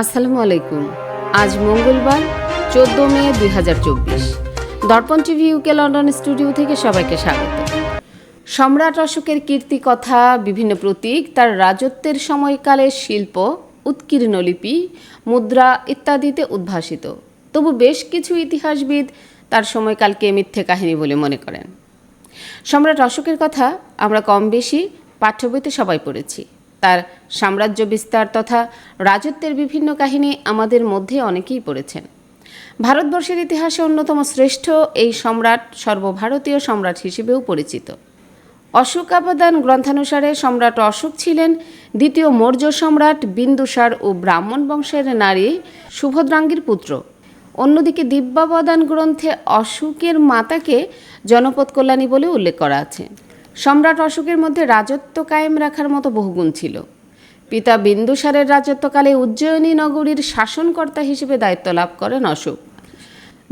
আসসালামু আলাইকুম। আজ মঙ্গলবার, চোদ্দ মে দুই হাজার চব্বিশ। দর্পণ টিভি ইউকে লন্ডন স্টুডিও থেকে সবাইকে স্বাগত। সম্রাট অশোকের কীর্তি কথা বিভিন্ন প্রতীক, তার রাজত্বের সময়কালের শিল্প, উৎকীর্ণ লিপি, মুদ্রা ইত্যাদিতে উদ্ভাসিত। তবু বেশ কিছু ইতিহাসবিদ তার সময়কালকে মিথ্যে কাহিনী বলে মনে করেন। সম্রাট অশোকের কথা আমরা কম বেশি পাঠ্য বইতে সবাই পড়েছি। তার সাম্রাজ্য বিস্তার তথা রাজত্বের বিভিন্ন কাহিনী আমাদের মধ্যে অনেকেই পড়েছেন। ভারতবর্ষের ইতিহাসে অন্যতম শ্রেষ্ঠ এই সম্রাট সর্বভারতীয় সম্রাট হিসেবেও পরিচিত। অশোকাবদান গ্রন্থানুসারে সম্রাট অশোক ছিলেন দ্বিতীয় মৌর্য সম্রাট বিন্দুসার ও ব্রাহ্মণ বংশের নারী সুভদ্রাঙ্গীর পুত্র। অন্যদিকে দিব্যাবদান গ্রন্থে অশোকের মাতাকে জনপদ কল্যাণী বলে উল্লেখ করা আছে। সম্রাট অশোকের মধ্যে রাজত্ব কায়েম রাখার মতো বহুগুণ ছিল। পিতা বিন্দুসারের রাজত্বকালে উজ্জয়িনী নগরীর শাসনকর্তা হিসেবে দায়িত্ব লাভ করেন অশোক।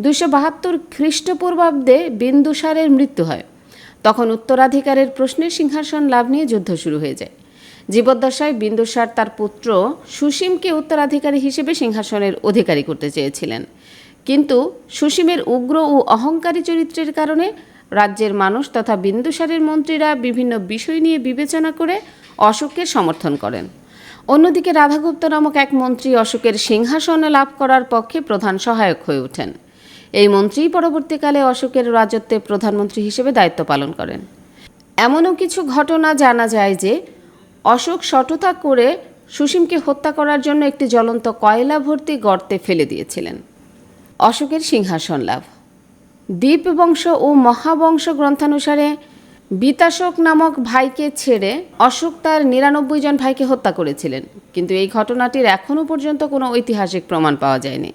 দুশো বাহাত্তর খ্রিস্টপূর্বাব্দে বিন্দুসারের মৃত্যু হয়। তখন উত্তরাধিকারের প্রশ্নে সিংহাসন লাভ নিয়ে যুদ্ধ শুরু হয়ে যায়। জীবদ্দশায় বিন্দুসার তার পুত্র সুসীমকে উত্তরাধিকারী হিসেবে সিংহাসনের অধিকারী করতে চেয়েছিলেন। কিন্তু সুসীমের উগ্র ও অহংকারী চরিত্রের কারণে রাজ্যের মানুষ তথা বিন্দুসারের মন্ত্রীরা বিভিন্ন বিষয় নিয়ে বিবেচনা করে অশোককে সমর্থন করেন। অন্যদিকে রাধাগুপ্ত নামক এক মন্ত্রী অশোকের সিংহাসন লাভ করার পক্ষে প্রধান সহায়ক হয়ে ওঠেন। এই মন্ত্রী পরবর্তীকালে অশোকের রাজত্বে প্রধানমন্ত্রী হিসেবে দায়িত্ব পালন করেন। এমনও কিছু ঘটনা জানা যায় যে, অশোক সততা করে সুসীমকে হত্যা করার জন্য একটি জ্বলন্ত কয়লা ভর্তি গর্তে ফেলে দিয়েছিলেন। অশোকের সিংহাসন লাভ দ্বীপ বংশ ও মহাবংশ গ্রন্থানুসারে বিতাশক নামক ভাইকে ছেড়ে অশোক তার নিরানব্বই জন ভাইকে হত্যা করেছিলেন। কিন্তু এই ঘটনাটির এখনও পর্যন্ত কোনো ঐতিহাসিক প্রমাণ পাওয়া যায়নি।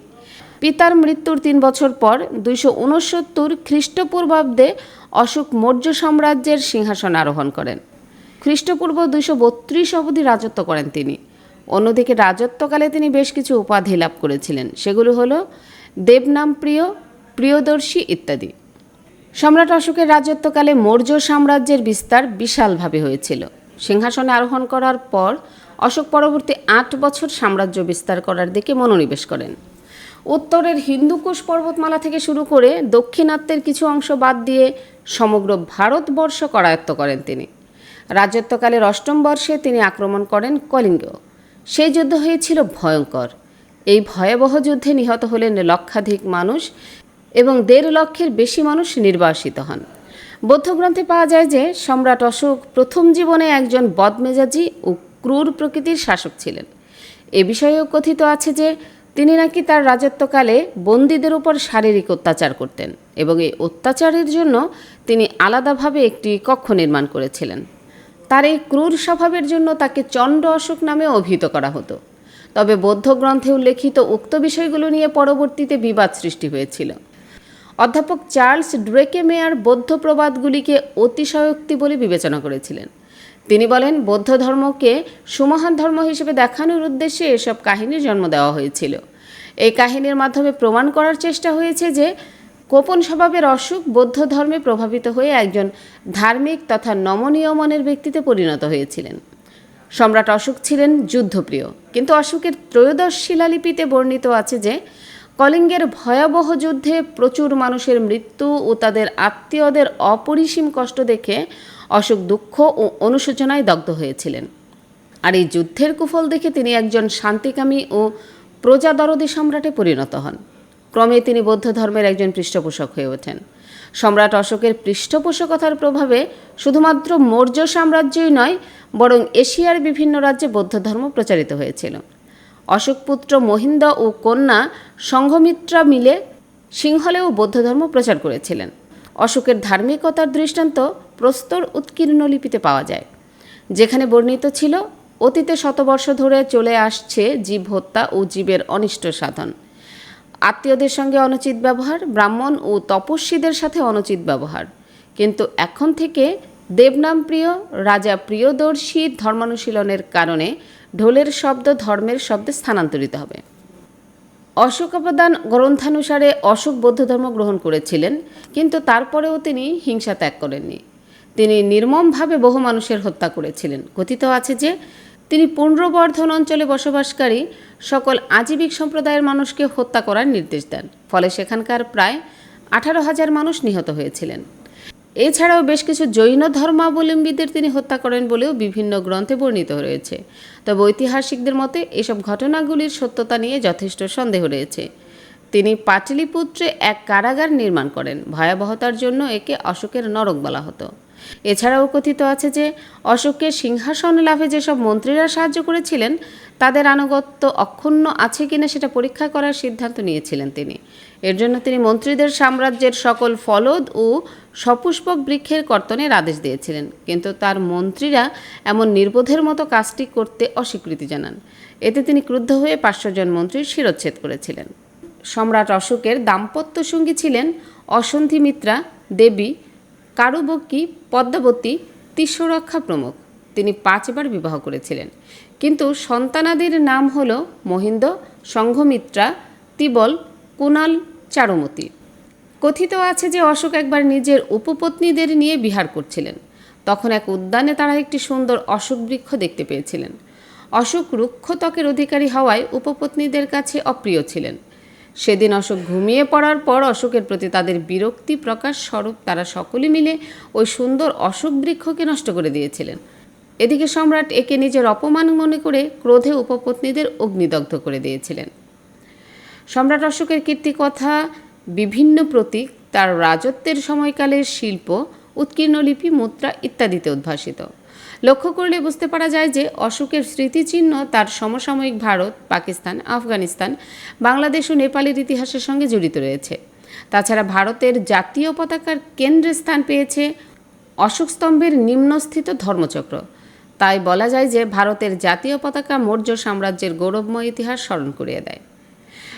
পিতার মৃত্যুর তিন বছর পর দুইশো উনসত্তর খ্রিস্টপূর্বাব্দে অশোক মৌর্য সাম্রাজ্যের সিংহাসন আরোহণ করেন। খ্রিস্টপূর্ব দুইশো বত্রিশ অবধি রাজত্ব করেন তিনি। অন্যদিকে রাজত্বকালে তিনি বেশ কিছু উপাধি লাভ করেছিলেন। সেগুলো হলো দেবনাম প্রিয় প্রিয়দর্শী ইত্যাদি। সম্রাট অশোকের রাজত্বকালে মৌর্য সাম্রাজ্যের বিস্তার বিশালভাবে হয়েছিল। সিংহাসনে আরোহণ করার পর অশোক পরবর্তী আট বছর সাম্রাজ্য বিস্তার করার দিকে মনোনিবেশ করেন। উত্তরের হিন্দুকুশ পর্বতমালা থেকে শুরু করে দক্ষিণাত্যের কিছু অংশ বাদ দিয়ে সমগ্র ভারতবর্ষ করায়ত্ত করেন তিনি। রাজত্বকালের অষ্টম বর্ষে তিনি আক্রমণ করেন কলিঙ্গ। সেই যুদ্ধ হয়েছিল ভয়ঙ্কর। এই ভয়াবহ যুদ্ধে নিহত হলেন লক্ষাধিক মানুষ এবং দেড় লক্ষের বেশি মানুষ নির্বাসিত হন। বৌদ্ধগ্রন্থে পাওয়া যায় যে, সম্রাট অশোক প্রথম জীবনে একজন বদমেজাজি ও ক্রূর প্রকৃতির শাসক ছিলেন। এ বিষয়েও কথিত আছে যে, তিনি নাকি তার রাজত্বকালে বন্দীদের উপর শারীরিক অত্যাচার করতেন এবং এই অত্যাচারের জন্য তিনি আলাদাভাবে একটি কক্ষ নির্মাণ করেছিলেন। তার এই ক্রূর স্বভাবের জন্য তাকে চণ্ড অশোক নামে অভিহিত করা হতো। তবে বৌদ্ধ গ্রন্থে উল্লেখিত উক্ত বিষয়গুলো নিয়ে পরবর্তীতে বিবাদ সৃষ্টি হয়েছিল। অধ্যাপক চার্লস ড্রেকে মেয়ার বৌদ্ধ প্রবাদগুলিকে অতিশয়োক্তি বলে বিবেচনা করেছিলেন। তিনি বলেন, বৌদ্ধ ধর্মকে সুমহান ধর্ম হিসেবে দেখানোর উদ্দেশ্যে এসব কাহিনীর জন্ম দেওয়া হয়েছিল। এই কাহিনীর মাধ্যমে প্রমাণ করার চেষ্টা হয়েছে যে, গোপন স্বভাবের অসুখ বৌদ্ধ ধর্মে প্রভাবিত হয়ে একজন ধার্মিক তথা নমনীয় মনের ব্যক্তিতে পরিণত হয়েছিলেন। সম্রাট অশোক ছিলেন যুদ্ধপ্রিয়। কিন্তু অশোকের ত্রয়োদশ শিলালিপিতে বর্ণিত আছে যে কলিঙ্গের ভয়াবহ যুদ্ধে প্রচুর মানুষের মৃত্যু ও তাদের আত্মীয়দের অপরিসীম কষ্ট দেখে অশোক দুঃখ ও অনুশোচনায় দগ্ধ হয়েছিলেন। আর এই যুদ্ধের কুফল দেখে তিনি একজন শান্তিকামী ও প্রজাদরদী সম্রাটে পরিণত হন। ক্রমে তিনি বৌদ্ধ ধর্মের একজন পৃষ্ঠপোষক হয়ে ওঠেন। সম্রাট অশোকের পৃষ্ঠপোষকতার প্রভাবে শুধুমাত্র মৌর্য সাম্রাজ্যই নয়, বরং এশিয়ার বিভিন্ন রাজ্যে বৌদ্ধ ধর্ম প্রচারিত হয়েছিল। অশোকপুত্র মহিন্দ ও কন্যা সংঘমিত্রা মিলে সিংহলেও বৌদ্ধ ধর্ম প্রচার করেছিলেন। অশোকের ধার্মিকতার দৃষ্টান্ত প্রস্তর উৎকীর্ণ লিপিতে পাওয়া যায়। যেখানে বর্ণিত ছিল, অতীতে শতবর্ষ ধরে চলে আসছে জীব হত্যা ও জীবের অনিষ্ট সাধন। আত্মীয়দের সঙ্গে অনুচিত ব্যবহার, ব্রাহ্মণ ও তপস্বীদের সাথে অনুচিত ব্যবহার। কিন্তু এখন থেকে দেবনামপ্রিয় রাজা প্রিয়দর্শী ধর্মানুশীলনের কারণে ঢোলের শব্দ, ধর্মের শব্দে স্থানান্তরিত হবে। অশোকাবদান গ্রন্থানুসারে অশোক বৌদ্ধ ধর্ম গ্রহণ করেছিলেন, কিন্তু তারপরেও তিনি হিংসা ত্যাগ করেননি। তিনি নির্মমভাবে বহু মানুষের হত্যা করেছিলেন। কথিত আছে যে, তিনি পুনর্বর্ধন অঞ্চলে বসবাসকারী সকল আজীবিক সম্প্রদায়ের মানুষকে হত্যা করার নির্দেশ দেন। ফলে সেখানকার প্রায় আঠারো হাজার মানুষ নিহত হয়েছিলেন। এছাড়াও বেশ কিছু জৈন ধর্মাবলম্বীদের তিনি হত্যা করেন বলেও বিভিন্ন গ্রন্থে বর্ণিত রয়েছে। তবে ঐতিহাসিকদের মতে এসব ঘটনাগুলির সত্যতা নিয়ে যথেষ্ট সন্দেহ রয়েছে। তিনি পাটলিপুত্রে এক কারাগার নির্মাণ করেন। ভয়াবহতার জন্য একে অশোকের নরক বলা হতো। এছাড়াও কথিত আছে যে অশোককে সিংহাসন লাভে যেসব মন্ত্রীরা সাহায্য করেছিলেন, তাদের আনুগত্য অক্ষুণ্ণ আছে কিনা সেটা পরীক্ষা করার সিদ্ধান্ত নিয়েছিলেন তিনি। এর জন্য তিনি মন্ত্রীদের সাম্রাজ্যের সকল ফলদ ও সপুষ্পক বৃক্ষের কর্তনের আদেশ দিয়েছিলেন। কিন্তু তার মন্ত্রীরা এমন নির্বোধের মতো কাজটি করতে অস্বীকৃতি জানান। এতে তিনি ক্রুদ্ধ হয়ে পাঁচশো জন মন্ত্রীর শিরচ্ছেদ করেছিলেন। সম্রাট অশোকের দাম্পত্য সঙ্গী ছিলেন অসন্ধিমিত্রা দেবী কারুবক্কি পদ্মাবতী তিস্যরক্ষা প্রমুখ। তিনি পাঁচবার বিবাহ করেছিলেন। কিন্তু সন্তানাদির নাম হল মহিন্দ, সংঘমিত্রা, তিবল, কুনাল, চারুমতি। কথিত আছে যে অশোক একবার নিজের উপপত্নীদের নিয়ে বিহার করছিলেন। তখন এক উদ্যানে তারা একটি সুন্দর অশোক বৃক্ষ দেখতে পেয়েছিলেন। অশোক রুক্ষ ত্বকের অধিকারী হওয়ায় উপপত্নীদের কাছে অপ্রিয় ছিলেন। সেদিন অশোক ঘুমিয়ে পড়ার পর অশোকের প্রতি তাদের বিরক্তি প্রকাশ স্বরূপ তারা সকলে মিলে ওই সুন্দর অশোক বৃক্ষকে নষ্ট করে দিয়েছিলেন। এদিকে সম্রাট একে নিজের অপমান মনে করে ক্রোধে উপপত্নীদের অগ্নিদগ্ধ করে দিয়েছিলেন। সম্রাট অশোকের কীর্তিকথা, বিভিন্ন প্রতীক, তার রাজত্বের সময়কালের শিল্প উৎকীর্ণ লিপি মুদ্রা ইত্যাদিতে উদ্ভাসিত। লক্ষ্য করলে বুঝতে পারা যায় যে অশোকের স্মৃতিচিহ্ন তার সমসাময়িক ভারত, পাকিস্তান, আফগানিস্তান, বাংলাদেশ ও নেপালের ইতিহাসের সঙ্গে জড়িত রয়েছে। তাছাড়া ভারতের জাতীয় পতাকার কেন্দ্রে স্থান পেয়েছে অশোক স্তম্ভের নিম্নস্থিত ধর্মচক্র। তাই বলা যায় যে ভারতের জাতীয় পতাকা মৌর্য সাম্রাজ্যের গৌরবময় ইতিহাস স্মরণ করিয়ে দেয়।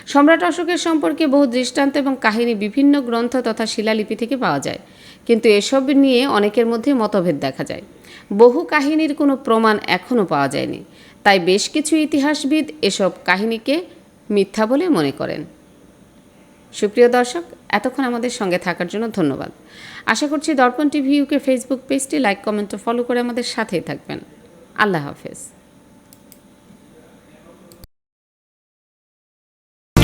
সম্রাট অশোকের সম্পর্কে বহু দৃষ্টান্ত এবং কাহিনী বিভিন্ন গ্রন্থ তথা শিলালিপি থেকে পাওয়া যায়। কিন্তু এসব নিয়ে অনেকের মধ্যে মতভেদ দেখা যায়। বহু কাহিনীর কোনো প্রমাণ এখনও পাওয়া যায়নি। তাই বেশ কিছু ইতিহাসবিদ এসব কাহিনীকে মিথ্যা বলে মনে করেন। সুপ্রিয় দর্শক, এতক্ষণ আমাদের সঙ্গে থাকার জন্য ধন্যবাদ। আশা করছি দর্পণ টিভি ইউকে ফেসবুক পেজটি লাইক, কমেন্ট ও ফলো করে আমাদের সাথেই থাকবেন। আল্লাহ হাফেজ।